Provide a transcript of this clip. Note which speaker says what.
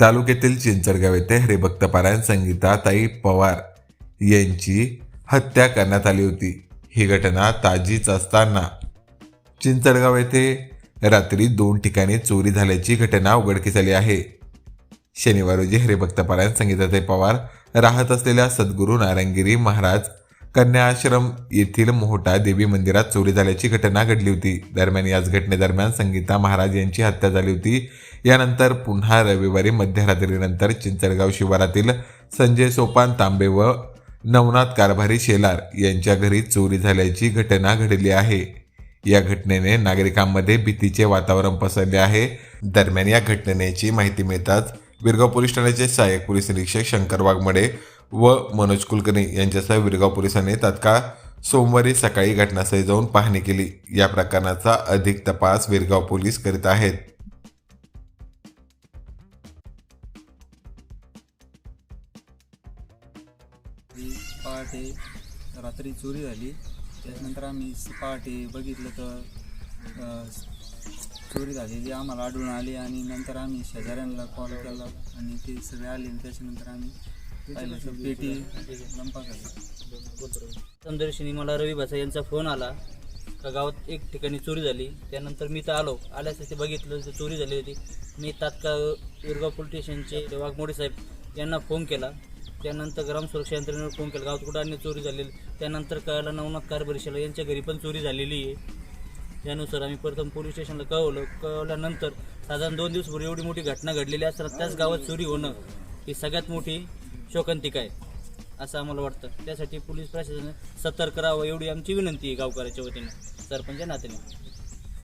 Speaker 1: तालुक्यातील चिंचडगाव येथे हरिभक्त पारायण पवार यांची हत्या करण्यात आली होती. ही घटना ताजीच असताना चिंचडगाव येथे रात्री दोन ठिकाणी चोरी झाल्याची घटना उघडकीस आली आहे. शनिवार रोजी हरिभक्त पारायण संगीताताई पवार राहत असलेल्या सद्गुरू नारायणगिरी महाराज कन्या आश्रम येथील मोहटा देवी मंदिरात चोरी झाल्याची घटना घडली होती. दरम्यान याच घटनेदरम्यान संगीता महाराज यांची हत्या झाली होती. यानंतर पुन्हा रविवारी मध्यरात्रीनंतर चिंचडगाव शिवारातील संजय सोपान तांबे व नवनाथ कारभारी शेलार यांच्या घरी चोरी झाल्याची घटना घडली आहे. या घटनेने नागरिकांमध्ये भीतीचे वातावरण पसरले आहे. दरम्यान या घटनेची माहिती मिळताच विरगाव पोलीस ठाण्याचे सहाय्यक पोलीस निरीक्षक शंकर वाघमडे व मनोज कुलकर्णी यांच्यासह विरगाव पोलिसांनी तात्काळ सोमवारी सकाळी घटनास्थळी जाऊन पाहणी केली. या प्रकरणाचा अधिक तपास विरगाव पोलीस करीत आहेत.
Speaker 2: ती पहाटे रात्री चोरी झाली. त्याच्यानंतर आम्ही पहाटे बघितलं तर चोरी झालेली आम्हाला आढळून आली आणि नंतर आम्ही शेजाऱ्यांना कॉल केला आणि ते सगळे आले आणि त्याच्यानंतर आम्ही पाहिलं पेटी
Speaker 3: समदर्शिनी मला रवी भासा यांचा फोन आला. का गावात एक ठिकाणी चोरी झाली. त्यानंतर मी तर आलो. आल्यास ते बघितलं तर चोरी झाली होती. मी तात्काळ विरगाव पोलीस स्टेशनचे वाघमोडे साहेब यांना फोन केला. त्यानंतर ग्राम सुरक्षा यंत्रणेवर फोन केला. गावात कुठं अन्य चोरी झालेली? त्यानंतर कळायला नवनाथ कारभारीशाला यांच्या घरी पण चोरी झालेली आहे. त्यानुसार आम्ही प्रथम पोलीस स्टेशनला कळवलं. कळवल्यानंतर साधारण दोन दिवसभर एवढी मोठी घटना घडलेली असताना त्याच गावात चोरी होणं ही सगळ्यात मोठी शोकांतिका आहे असं आम्हाला वाटतं. त्यासाठी पोलीस प्रशासनाने सतर्क राहावं एवढी आमची विनंती आहे गावकऱ्याच्या वतीने. सरपंच नात्याने